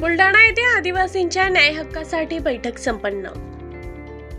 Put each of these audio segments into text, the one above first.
बुलढाणा येथे आदिवासींच्या न्याय हक्कासाठी बैठक संपन्न.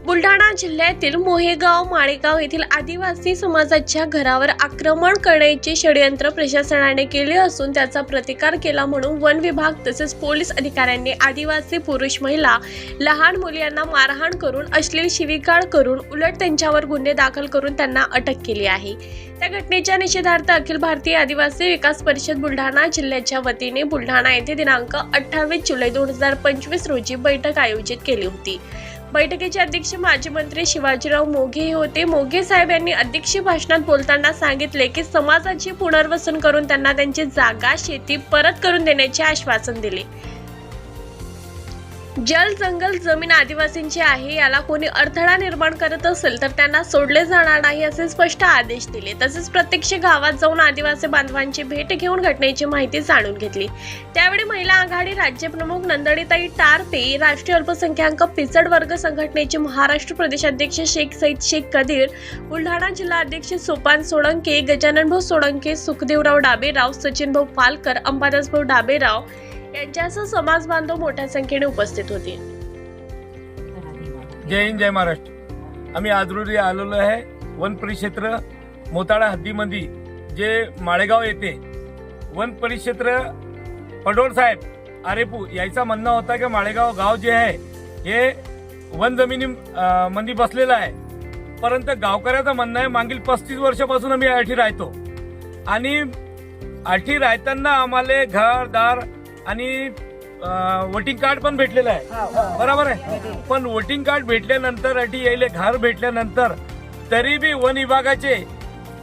बुलढाणा जिल्ह्यातील मोहेगाव माळेगाव येथील आदिवासी समाजाच्या घरावर आक्रमण करण्याचे षडयंत्र प्रशासनाने केले असून त्याचा प्रतिकार केला म्हणून वन विभाग तसेच पोलीस अधिकाऱ्यांनी आदिवासी पुरुष महिला लहान मुली यांना मारहाण करून अश्लील शिविकाळ करून उलट त्यांच्यावर गुन्हे दाखल करून त्यांना अटक केली आहे. त्या घटनेच्या निषेधार्थ अखिल भारतीय आदिवासी विकास परिषद बुलढाणा जिल्ह्याच्या वतीने बुलढाणा येथे दिनांक अठ्ठावीस जुलै दोन हजार पंचवीस रोजी बैठक आयोजित केली होती. बैठकीचे अध्यक्ष माजी मंत्री शिवाजीराव मोघे हे होते. मोघे साहेब यांनी अध्यक्ष भाषणात बोलताना सांगितले की समाजाची पुनर्वसन करून त्यांना त्यांची जागा शेती परत करून देण्याचे आश्वासन दिले. जल जंगल जमीन आदिवासींची आहे याला कोणी अडथळा निर्माण करत असेल तर त्यांना सोडले जाणार नाही असे स्पष्ट आदेश दिले. तसेच प्रत्यक्ष गावात जाऊन आदिवासी बांधवांची भेट घेऊन घटनेची माहिती जाणून घेतली. त्यावेळी महिला आघाडी राज्यप्रमुख नंदणीताई टारपे राष्ट्रीय अल्पसंख्याक पिचड वर्ग संघटनेचे महाराष्ट्र प्रदेशाध्यक्ष शेख सईद शेख कदीर बुलढाणा जिल्हा अध्यक्ष सोपान सोळंके गजानन भाऊ सोळंके सुखदेवराव डाबेराव सचिन भाऊ पालकर अंबादासभाऊ डाबेराव यांच्यासह समाज बांधव मोठ्या संख्येने उपस्थित होते. जय हिंद जय महाराष्ट्र. आम्ही आजरोली आलेलो आहे. वन परिक्षेत्र मोताळा हद्दीमध्ये जे माळेगाव येते. वन परिक्षेत्र पडोळ साहेब आरेपू यायचा म्हणणं होता की माळेगाव गाव जे आहे हे वन जमिनी मंदी मध्ये बसलेलं आहे. परंतु गावकऱ्याचं म्हणणं आहे मागील पस्तीस वर्षापासून आम्ही आठी राहतो. आणि आठी राहताना आम्हाला घरदार आणि वोटिंग कार्ड पण भेटलेलं आहे. बरोबर आहे? पण वोटिंग कार्ड भेटल्यानंतर अटी यायले घर भेटल्यानंतर तरी बी वन विभागाचे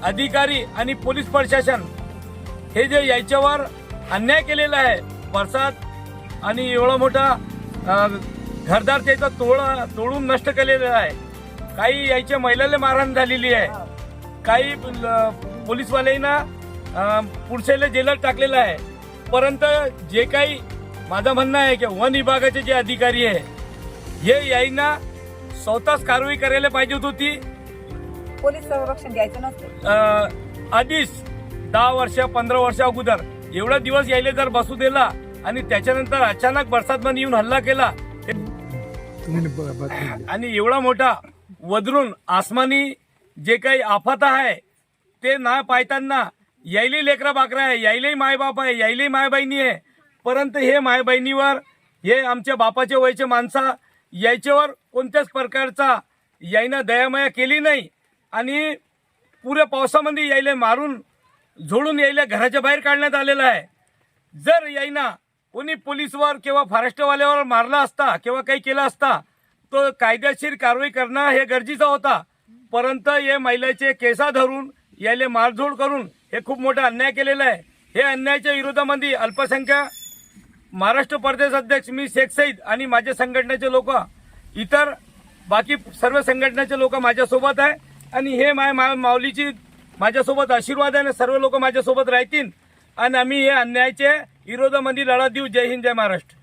अधिकारी आणि पोलीस प्रशासन हे जे याच्यावर अन्याय केलेला आहे बरसात आणि एवढा मोठा घरदार त्याचा तोड तोडून नष्ट केलेला आहे. काही याच्या महिलाला मारहाण झालेली आहे. काही पोलीसवाल्यांना पुरुषाला जेलात टाकलेलं आहे. परंतु जे काही माझं म्हणणं आहे की वन विभागाचे जे अधिकारी आहे हे यांना स्वतःच कारवाई करायला पाहिजे होती पोलीस संरक्षण द्यायचं नसतं. आधीच दहा वर्ष पंधरा वर्ष अगोदर एवढा दिवस यायले जर बसू दिला आणि त्याच्यानंतर अचानक बरसात मध्ये येऊन हल्ला केला आणि एवढा मोठा वदरून आसमानी जे काही आफत आहे ते ना पाहताना यायली लेकरा बाकरा आहे यायलाही मायबाप आहे यायलाही माय बहिणी आहे. परंतु हे माय बहिणीवर हे आमच्या बापाचे वयचे माणसा यायच्यावर कोणत्याच प्रकारचा यायनं दयामया केली नाही. आणि पुऱ्या पावसामध्ये यायले मारून झोडून यायला घराच्या बाहेर काढण्यात आलेलं आहे. जर यायना कोणी पोलीसवर किंवा फॉरेस्टवाल्यावर मारला असता किंवा काही केला असता तो कायदेशीर कारवाई करणं हे गरजेचं होता. परंतु हे महिलेचे केसा धरून यायला मारझोड करून हे खूप मोठा अन्याय केलेला आहे. हे अन्यायाच्या विरोधामध्ये अल्पसंख्याक महाराष्ट्र प्रदेश अध्यक्ष मी शेख सईद आणि माझ्या संघटनेचे लोक इतर बाकी सर्व संघटनेचे लोक माझ्यासोबत आहे. आणि हे माय मा- माऊलीची माझ्यासोबत आशीर्वाद आहे आणि सर्व लोक माझ्यासोबत राहतील. आणि आम्ही हे अन्यायाच्या विरोधामध्ये लढा देऊ. जय हिंद जय महाराष्ट्र.